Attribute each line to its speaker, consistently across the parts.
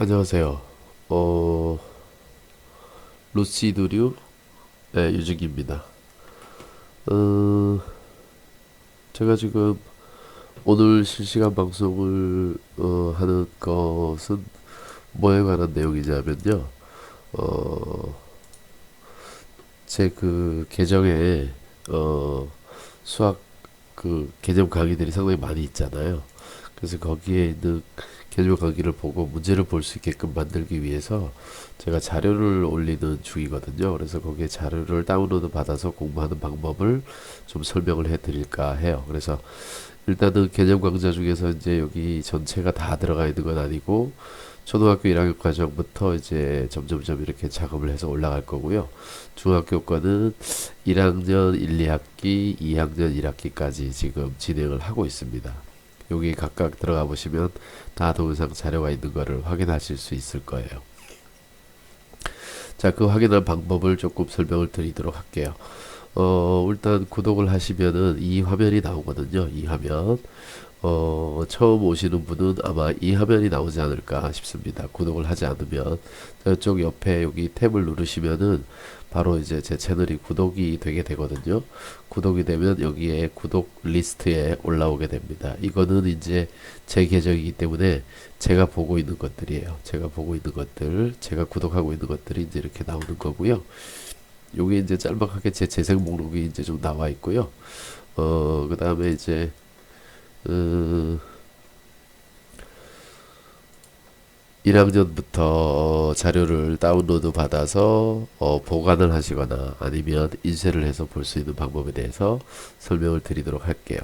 Speaker 1: 안녕하세요. 어, 루시드류 네, 유직입니다. 어, 제가 지금 오늘 실시간 방송을 어, 하는 것은 뭐에 관한 내용이냐면요. 어, 제 그 계정에 어, 수학 그 개념 강의들이 상당히 많이 있잖아요. 그래서 거기에 있는 개념 강의를 보고 문제를 볼 수 있게끔 만들기 위해서 제가 자료를 올리는 중이거든요. 그래서 거기에 자료를 다운로드 받아서 공부하는 방법을 좀 설명을 해 드릴까 해요. 그래서 일단은 개념 강좌 중에서 이제 여기 전체가 다 들어가 있는 건 아니고 초등학교 1학년 과정부터 이제 점점점 이렇게 작업을 해서 올라갈 거고요. 중학교 거는 1학년 1, 2학기, 2학년 1학기까지 지금 진행을 하고 있습니다. 여기 각각 들어가 보시면 다 동영상 자료가 있는 거를 확인하실 수 있을 거예요. 자, 그 확인한 방법을 조금 설명을 드리도록 할게요. 어, 일단 구독을 하시면은 이 화면이 나오거든요. 이 화면. 어, 처음 오시는 분은 아마 이 화면이 나오지 않을까 싶습니다. 구독을 하지 않으면 저쪽 옆에 여기 탭을 누르시면은 바로 이제 제 채널이 구독이 되게 되거든요. 구독이 되면 여기에 구독 리스트에 올라오게 됩니다. 이거는 이제 제 계정이기 때문에 제가 보고 있는 것들이에요. 제가 보고 있는 것들, 제가 구독하고 있는 것들이 이제 이렇게 나오는 거고요. 요게 이제 짤막하게 제 재생 목록이 이제 좀 나와 있고요. 어, 그 다음에 이제, 어, 1학년부터 자료를 다운로드 받아서 어, 보관을 하시거나 아니면 인쇄를 해서 볼 수 있는 방법에 대해서 설명을 드리도록 할게요.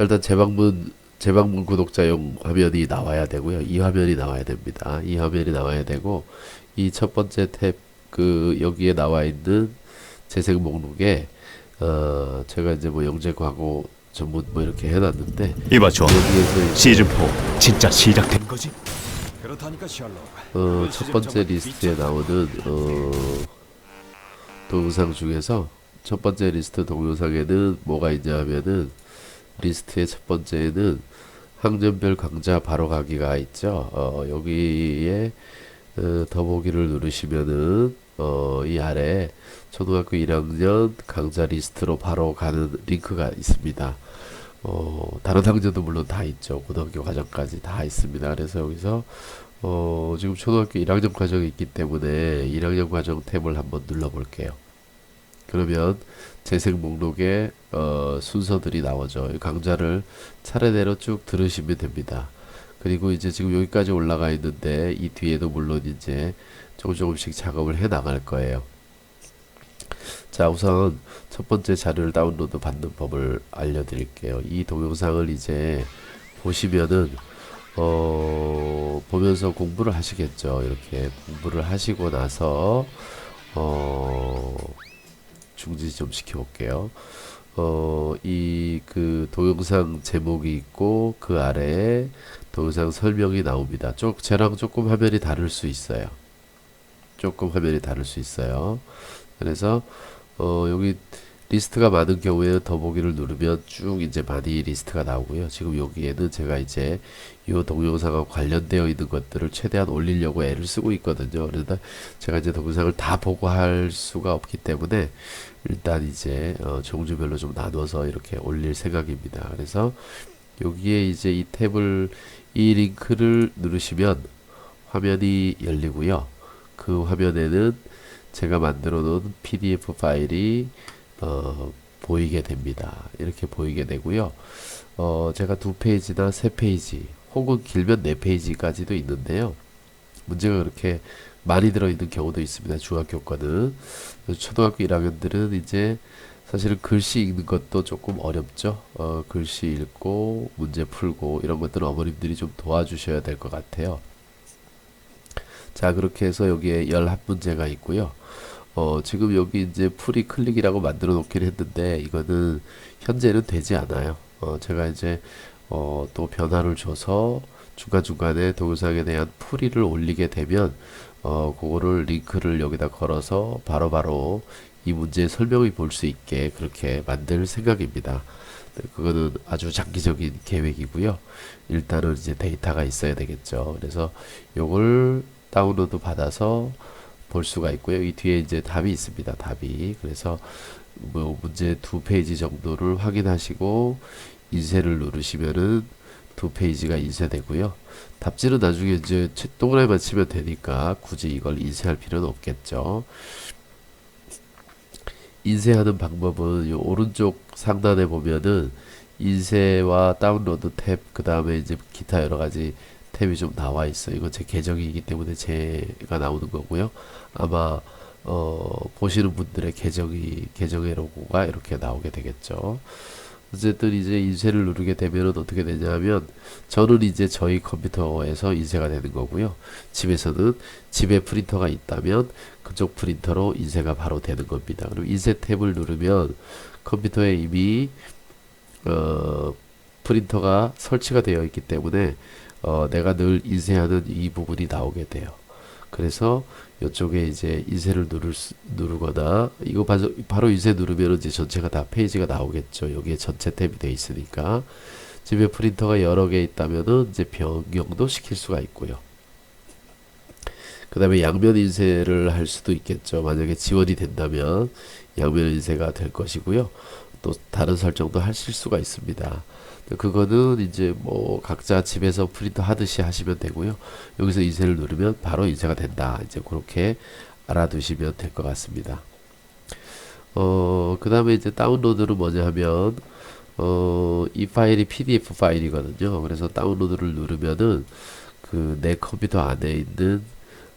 Speaker 1: 일단 재방문 재방문 구독자용 화면이 나와야 되고요. 이 화면이 나와야 됩니다. 이 화면이 나와야 되고 이 첫 번째 탭 그 여기에 나와 있는 재생 목록에 어 제가 이제 뭐 영재 과거 전문 뭐 이렇게 해놨는데
Speaker 2: 이봐 줘
Speaker 1: 여기에서 이제
Speaker 2: 시즌 4 진짜 시작된 거지?
Speaker 3: 그렇다니까 셜록.
Speaker 1: 어, 첫 번째 리스트에 나오는 어, 동영상 중에서 첫 번째 리스트 동영상에는 뭐가 있냐 하면은 리스트의 첫 번째에는 학년별 강좌 바로 가기가 있죠. 어, 여기에 어, 더보기를 누르시면은 어, 이 아래 초등학교 1학년 강좌 리스트로 바로 가는 링크가 있습니다. 어, 다른 학년도 물론 다 있죠. 고등학교 과정까지 다 있습니다. 그래서 여기서 어, 지금 초등학교 1학년 과정이 있기 때문에 1학년 과정 탭을 한번 눌러볼게요. 그러면 재생 목록에 어, 순서들이 나오죠. 이 강좌를 차례대로 쭉 들으시면 됩니다. 그리고 이제 지금 여기까지 올라가 있는데 이 뒤에도 물론 이제 조금 조금씩 작업을 해 나갈 거예요. 자, 우선 첫 번째 자료를 다운로드 받는 법을 알려드릴게요. 이 동영상을 이제 보시면은 어, 보면서 공부를 하시겠죠. 이렇게 공부를 하시고 나서 어, 중지 좀 시켜볼게요. 어, 이 그 동영상 제목이 있고 그 아래에 동영상 설명이 나옵니다. 쪽 쟤랑 조금 화면이 다를 수 있어요. 조금 화면이 다를 수 있어요. 그래서 어, 여기 리스트가 많은 경우에는 더보기를 누르면 쭉 이제 많이 리스트가 나오고요. 지금 여기에는 제가 이제 이 동영상과 관련되어 있는 것들을 최대한 올리려고 애를 쓰고 있거든요. 그러다 제가 이제 동영상을 다 보고 할 수가 없기 때문에 일단 이제 어, 종류별로 좀 나눠서 이렇게 올릴 생각입니다. 그래서 여기에 이제 이 탭을 이 링크를 누르시면 화면이 열리고요. 그 화면에는 제가 만들어 놓은 PDF 파일이 어, 보이게 됩니다. 이렇게 보이게 되고요. 어, 제가 두 페이지나 세 페이지 혹은 길면 네 페이지까지도 있는데요. 문제가 그렇게 많이 들어있는 경우도 있습니다. 중학교 거는. 초등학교 1학년들은 이제 사실은 글씨 읽는 것도 조금 어렵죠. 어, 글씨 읽고 문제 풀고 이런 것들은 어머님들이 좀 도와주셔야 될 것 같아요. 자, 그렇게 해서 여기에 11문제가 있고요. 어, 지금 여기 이제 프리 클릭이라고 만들어 놓긴 했는데 이거는 현재는 되지 않아요. 어, 제가 이제 어, 또 변화를 줘서 중간중간에 동영상에 대한 풀이를 올리게 되면 어, 그거를 링크를 여기다 걸어서 바로바로 이 문제의 설명을 볼수 있게 그렇게 만들 생각입니다. 그거는 아주 장기적인 계획이고요. 일단은 이제 데이터가 있어야 되겠죠. 그래서 요걸 다운로드 받아서 볼 수가 있고요. 이 뒤에 이제 답이 있습니다. 답이. 그래서 뭐 문제 두 페이지 정도를 확인하시고 인쇄를 누르시면은 두 페이지가 인쇄되고요. 답지는 나중에 이제 치- 동그라미만 치면 되니까 굳이 이걸 인쇄할 필요는 없겠죠. 인쇄하는 방법은 요 오른쪽 상단에 보면은 인쇄와 다운로드 탭, 그 다음에 이제 기타 여러 가지 탭이 좀 나와 있어요. 이건 제 계정이기 때문에 제가 나오는 거고요. 아마 어, 보시는 분들의 계정이 계정의 로고가 이렇게 나오게 되겠죠. 어쨌든 이제 인쇄를 누르게 되면은 어떻게 되냐면 저는 이제 저희 컴퓨터에서 인쇄가 되는 거고요. 집에서는 집에 프린터가 있다면 그쪽 프린터로 인쇄가 바로 되는 겁니다. 그럼 인쇄 탭을 누르면 컴퓨터에 이미 어, 프린터가 설치가 되어 있기 때문에 어, 내가 늘 인쇄하는 이 부분이 나오게 돼요. 그래서 이쪽에 이제 인쇄를 누를 수, 누르거나 이거 바로, 바로 인쇄 누르면 이제 전체가 다 페이지가 나오겠죠. 여기에 전체 탭이 되어 있으니까 집에 프린터가 여러 개 있다면은 이제 변경도 시킬 수가 있고요. 그 다음에 양면 인쇄를 할 수도 있겠죠. 만약에 지원이 된다면 양면 인쇄가 될 것이고요. 또 다른 설정도 하실 수가 있습니다. 그거는 이제 뭐 각자 집에서 프린터 하듯이 하시면 되고요. 여기서 인쇄를 누르면 바로 인쇄가 된다. 이제 그렇게 알아두시면 될 것 같습니다. 어, 그 다음에 이제 다운로드는 뭐냐 하면, 어, 이 파일이 PDF 파일이거든요. 그래서 다운로드를 누르면은 그 내 컴퓨터 안에 있는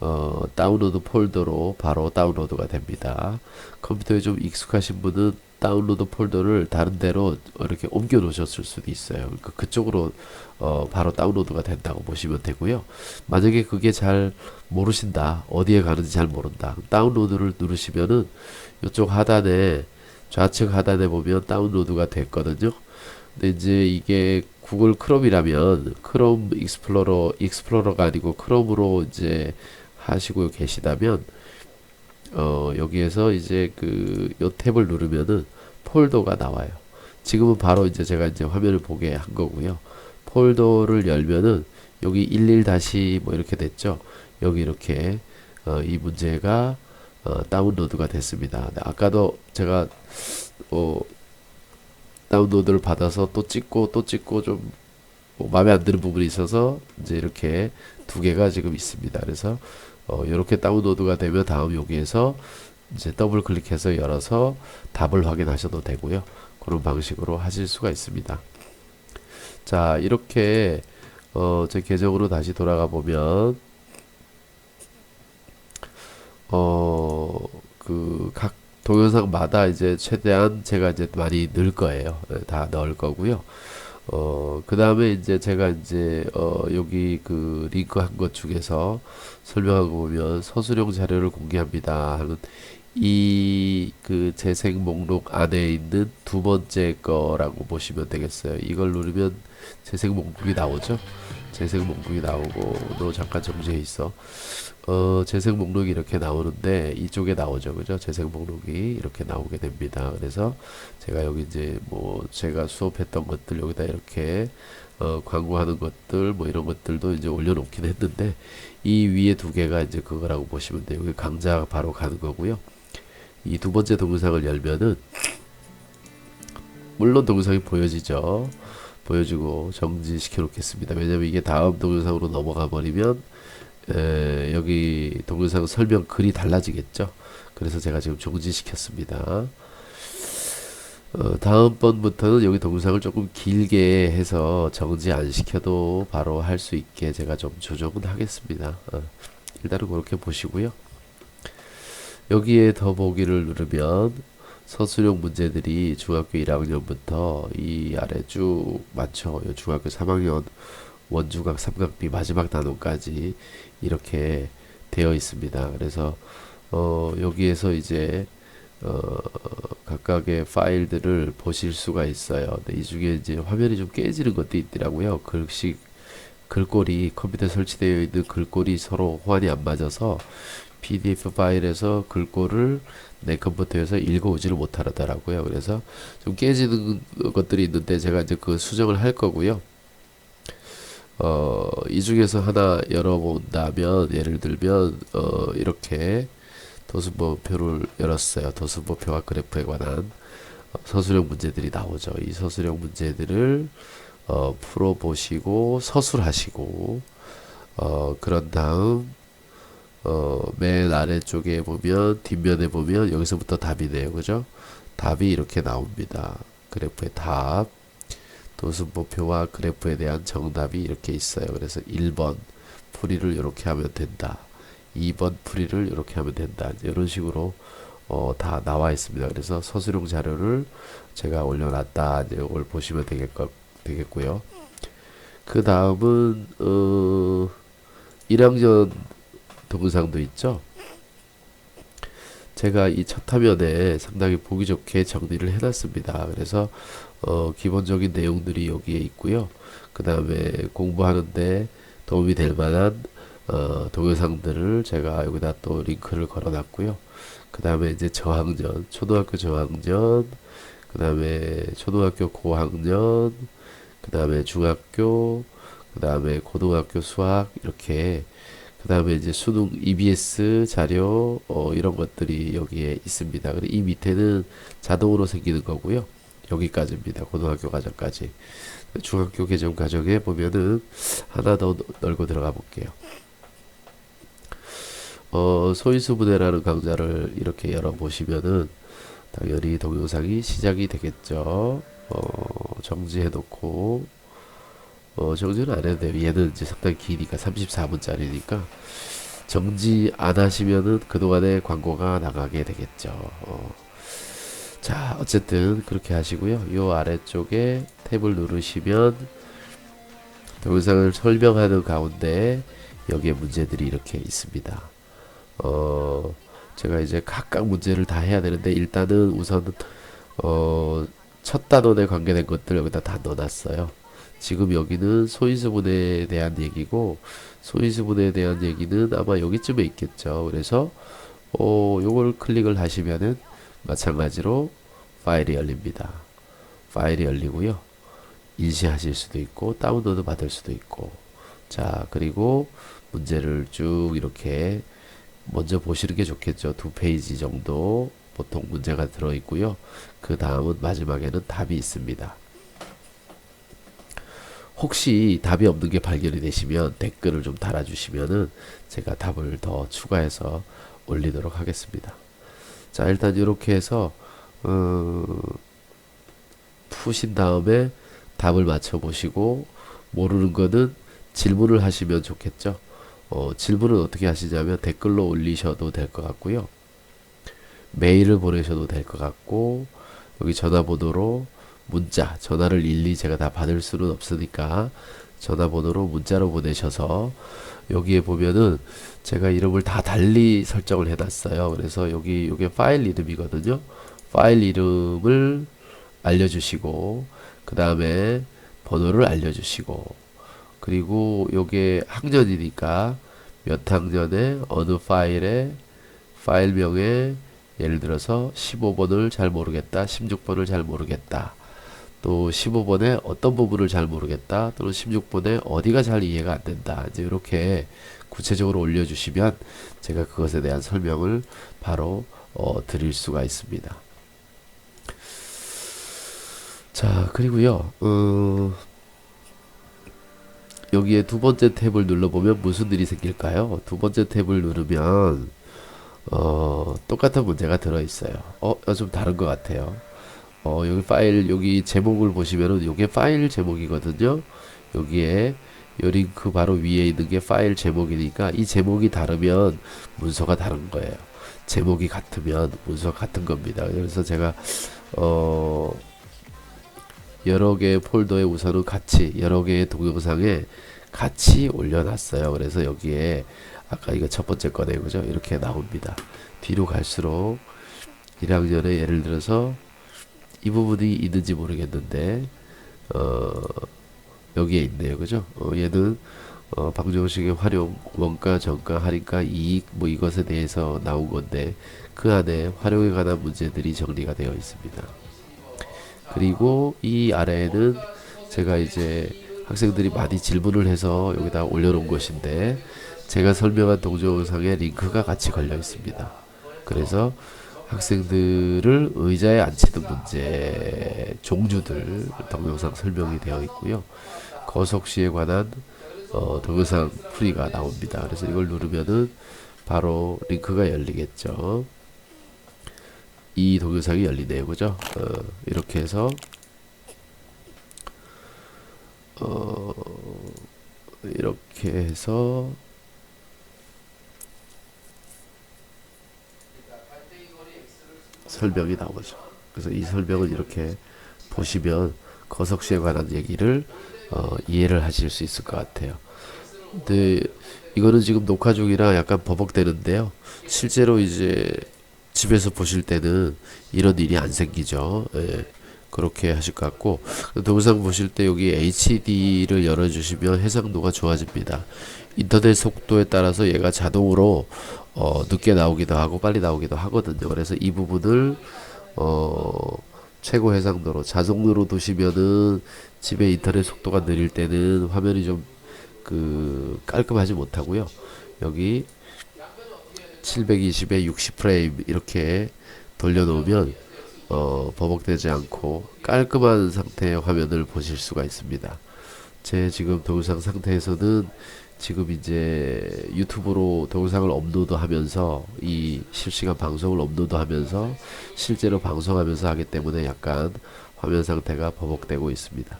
Speaker 1: 어, 다운로드 폴더로 바로 다운로드가 됩니다. 컴퓨터에 좀 익숙하신 분은 다운로드 폴더를 다른 데로 이렇게 옮겨 놓으셨을 수도 있어요. 그러니까 그쪽으로 어, 바로 다운로드가 된다고 보시면 되고요. 만약에 그게 잘 모르신다, 어디에 가는지 잘 모른다, 다운로드를 누르시면은 이쪽 하단에 좌측 하단에 보면 다운로드가 됐거든요. 근데 이제 이게 구글 크롬이라면 크롬 익스플로러 익스플로러가 아니고 크롬으로 이제 하시고 계시다면 어 여기에서 이제 그 요 탭을 누르면은 폴더가 나와요. 지금은 바로 이제 제가 이제 화면을 보게 한 거고요. 폴더를 열면은 여기 11 다시 뭐 이렇게 됐죠. 여기 이렇게 어, 이 문제가 어, 다운로드가 됐습니다. 아까도 제가 어, 다운로드를 받아서 또 찍고 또 찍고 좀 뭐 마음에 안 드는 부분이 있어서 이제 이렇게 두 개가 지금 있습니다. 그래서 어, 이렇게 다운로드가 되면 다음 여기에서 이제 더블 클릭해서 열어서 답을 확인하셔도 되고요. 그런 방식으로 하실 수가 있습니다. 자, 이렇게 어, 제 계정으로 다시 돌아가 보면 어, 그 각 동영상마다 이제 최대한 제가 이제 많이 넣을 거예요. 네, 다 넣을 거고요. 어, 그 다음에 이제 제가 이제, 어, 여기 그 링크 한 것 중에서 설명하고 보면 서술형 자료를 공개합니다 하는 이 그 재생 목록 안에 있는 두 번째 거라고 보시면 되겠어요. 이걸 누르면 재생 목록이 나오죠. 재생 목록이 나오고 너 잠깐 정지해 있어. 어, 재생 목록이 이렇게 나오는데 이쪽에 나오죠. 그죠? 재생 목록이 이렇게 나오게 됩니다. 그래서 제가 여기 이제 뭐 제가 수업했던 것들 여기다 이렇게 어, 광고하는 것들 뭐 이런 것들도 이제 올려놓긴 했는데 이 위에 두 개가 이제 그거라고 보시면 돼요. 여기 강좌 바로 가는 거고요. 이 두 번째 동영상을 열면은 물론 동영상이 보여지죠. 보여주고 정지시켜 놓겠습니다. 왜냐면 이게 다음 동영상으로 넘어가 버리면 에, 여기 동영상 설명 글이 달라지겠죠. 그래서 제가 지금 정지시켰습니다. 어, 다음번부터는 여기 동영상을 조금 길게 해서 정지 안 시켜도 바로 할 수 있게 제가 좀 조정은 하겠습니다. 어, 일단은 그렇게 보시고요. 여기에 더보기를 누르면 서술형 문제들이 중학교 1학년부터 이 아래 쭉. 요 중학교 3학년 원주각 삼각비 마지막 단원까지 이렇게 되어 있습니다. 그래서 어, 여기에서 이제 어, 각각의 파일들을 보실 수가 있어요. 이 중에 이제 화면이 좀 깨지는 것도 있더라고요. 글씨 글꼴이 컴퓨터에 설치되어 있는 글꼴이 서로 호환이 안 맞아서 PDF 파일에서 글꼴을 내 컴퓨터에서 읽어오지를 못하더라고요. 그래서 좀 깨지는 것들이 있는데 제가 이제 그 수정을 할 거고요. 어, 이 중에서 하나 열어본다면 예를 들면 어, 이렇게 도수보표를 열었어요. 도수보표와 그래프에 관한 어, 서술형 문제들이 나오죠. 이 서술형 문제들을 어, 풀어보시고 서술하시고 어, 그런 다음 어, 맨 아래쪽에 보면 뒷면에 보면 여기서부터 답이 네요. 그죠? 답이 이렇게 나옵니다. 그래프의 답 도수보표와 그래프에 대한 정답이 이렇게 있어요. 그래서 1번 풀이를 이렇게 하면 된다. 2번 풀이를 이렇게 하면 된다. 이런 식으로 어, 다 나와 있습니다. 그래서 서술형 자료를 제가 올려놨다. 이제 이걸 보시면 되겠, 되겠고요. 그 다음은 어, 1학년 동영상도 있죠. 제가 이 첫 화면에 상당히 보기 좋게 정리를 해놨습니다. 그래서 어, 기본적인 내용들이 여기에 있고요. 그 다음에 공부하는데 도움이 될 만한 어, 동영상들을 제가 여기다 또 링크를 걸어놨고요. 그 다음에 이제 저학년, 초등학교 저학년, 그 다음에 초등학교 고학년, 그 다음에 중학교, 그 다음에 고등학교 수학 이렇게 그 다음에 이제 수능 EBS 자료 어, 이런 것들이 여기에 있습니다. 그리고 이 밑에는 자동으로 생기는 거고요. 여기까지입니다. 고등학교 과정까지. 중학교 개정 과정에 보면은 하나 더 넓고 들어가 볼게요. 어, 소인수 분해라는 강좌를 이렇게 열어보시면은 당연히 동영상이 시작이 되겠죠. 어, 정지해 놓고 어, 정지는 안 해도 돼요. 얘는 이제 상당히 기니까 34분짜리니까 정지 안 하시면은 그동안의 광고가 나가게 되겠죠. 어. 자, 어쨌든 그렇게 하시고요. 요 아래쪽에 탭을 누르시면 동영상을 설명하는 가운데 여기에 문제들이 이렇게 있습니다. 어, 제가 이제 각각 문제를 다 해야 되는데 일단은 우선 어, 첫 단원에 관계된 것들 여기다 다 넣어놨어요. 지금 여기는 소인수분해에 대한 얘기고 소인수분해에 대한 얘기는 아마 여기쯤에 있겠죠. 그래서 어, 요걸 클릭을 하시면은 마찬가지로 파일이 열립니다. 파일이 열리고요. 인쇄하실 수도 있고 다운로드 받을 수도 있고 자 그리고 문제를 쭉 이렇게 먼저 보시는 게 좋겠죠. 두 페이지 정도 보통 문제가 들어 있고요. 그 다음은 마지막에는 답이 있습니다. 혹시 답이 없는 게 발견이 되시면 댓글을 좀 달아주시면은 제가 답을 더 추가해서 올리도록 하겠습니다. 자, 일단 이렇게 해서 어, 푸신 다음에 답을 맞춰 보시고 모르는 거는 질문을 하시면 좋겠죠. 어, 질문은 어떻게 하시냐면 댓글로 올리셔도 될 것 같고요. 메일을 보내셔도 될 것 같고 여기 전화번호로 문자, 전화를 일일이 제가 다 받을 수는 없으니까 전화번호로 문자로 보내셔서 여기에 보면은 제가 이름을 다 달리 설정을 해놨어요. 그래서 여기 이게 파일 이름이거든요. 파일 이름을 알려주시고 그 다음에 번호를 알려주시고 그리고 요게 학년이니까 몇 학년에 어느 파일에 파일명에 예를 들어서 15번을 잘 모르겠다, 16번을 잘 모르겠다. 또 15번에 어떤 부분을 잘 모르겠다 또는 16번에 어디가 잘 이해가 안 된다 이제 이렇게 구체적으로 올려주시면 제가 그것에 대한 설명을 바로 어, 드릴 수가 있습니다. 자 그리고요 어, 여기에 두 번째 탭을 눌러보면 무슨 일이 생길까요? 두 번째 탭을 누르면 어, 똑같은 문제가 들어있어요. 어, 좀 다른 것 같아요 어, 여기 파일 여기 제목을 보시면은 요게 파일 제목이거든요. 여기에 요 링크 바로 위에 있는 게 파일 제목이니까 이 제목이 다르면 문서가 다른 거예요. 제목이 같으면 문서가 같은 겁니다. 그래서 제가 어 여러 개의 폴더에 우선은 같이 여러 개의 동영상에 같이 올려놨어요. 그래서 여기에 아까 이거 첫 번째 거네 그죠? 이렇게 나옵니다. 뒤로 갈수록 1학년에 예를 들어서 이 부분이 있는지 모르겠는데 어, 여기에 있네요 그죠 어, 얘는 어, 방정식의 활용, 원가, 정가, 할인가, 이익 뭐 이것에 대해서 나온 건데 그 안에 활용에 관한 문제들이 정리가 되어 있습니다. 그리고 이 아래에는 제가 이제 학생들이 많이 질문을 해서 여기다 올려놓은 것인데 제가 설명한 동영상에 링크가 같이 걸려 있습니다. 그래서 학생들을 의자에 앉히는 문제 종류들 동영상 설명이 되어 있고요. 거석시에 관한 어, 동영상 풀이가 나옵니다. 그래서 이걸 누르면은 바로 링크가 열리겠죠. 이 동영상이 열리네요, 그죠? 어, 이렇게 해서 어, 이렇게 해서 설명이 나오죠. 그래서 이 설명은 이렇게 보시면 거석시에 관한 얘기를 어, 이해를 하실 수 있을 것 같아요. 근데 이거는 지금 녹화 중이라 약간 버벅대는데요. 실제로 이제 집에서 보실 때는 이런 일이 안 생기죠. 예, 그렇게 하실 것 같고 동영상 보실 때 여기 HD를 열어주시면 해상도가 좋아집니다. 인터넷 속도에 따라서 얘가 자동으로 어, 늦게 나오기도 하고 빨리 나오기도 하거든요. 그래서 이 부분을 어, 최고 해상도로 자동으로 두시면은 집에 인터넷 속도가 느릴 때는 화면이 좀 그 깔끔하지 못하고요. 여기 720에 60 프레임 이렇게 돌려놓으면 어, 버벅대지 않고 깔끔한 상태의 화면을 보실 수가 있습니다. 제 지금 동영상 상태에서는 지금 이제 유튜브로 동영상을 업로드 하면서 이 실시간 방송을 업로드 하면서 실제로 방송하면서 하기 때문에 약간 화면 상태가 버벅대고 있습니다.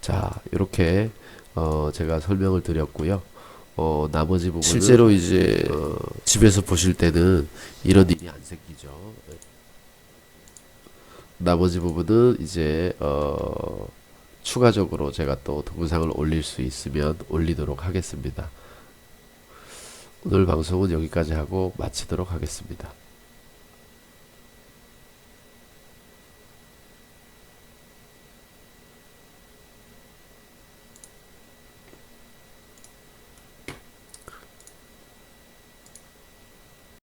Speaker 1: 자, 이렇게 어, 제가 설명을 드렸고요. 어, 나머지 부분은 실제로 이제 어, 집에서 보실 때는 이런 일이 안 생기죠. 나머지 부분은 이제 어, 추가적으로 제가 또 동영상을 올릴 수 있으면 올리도록 하겠습니다. 오늘 방송은 여기까지 하고 마치도록 하겠습니다.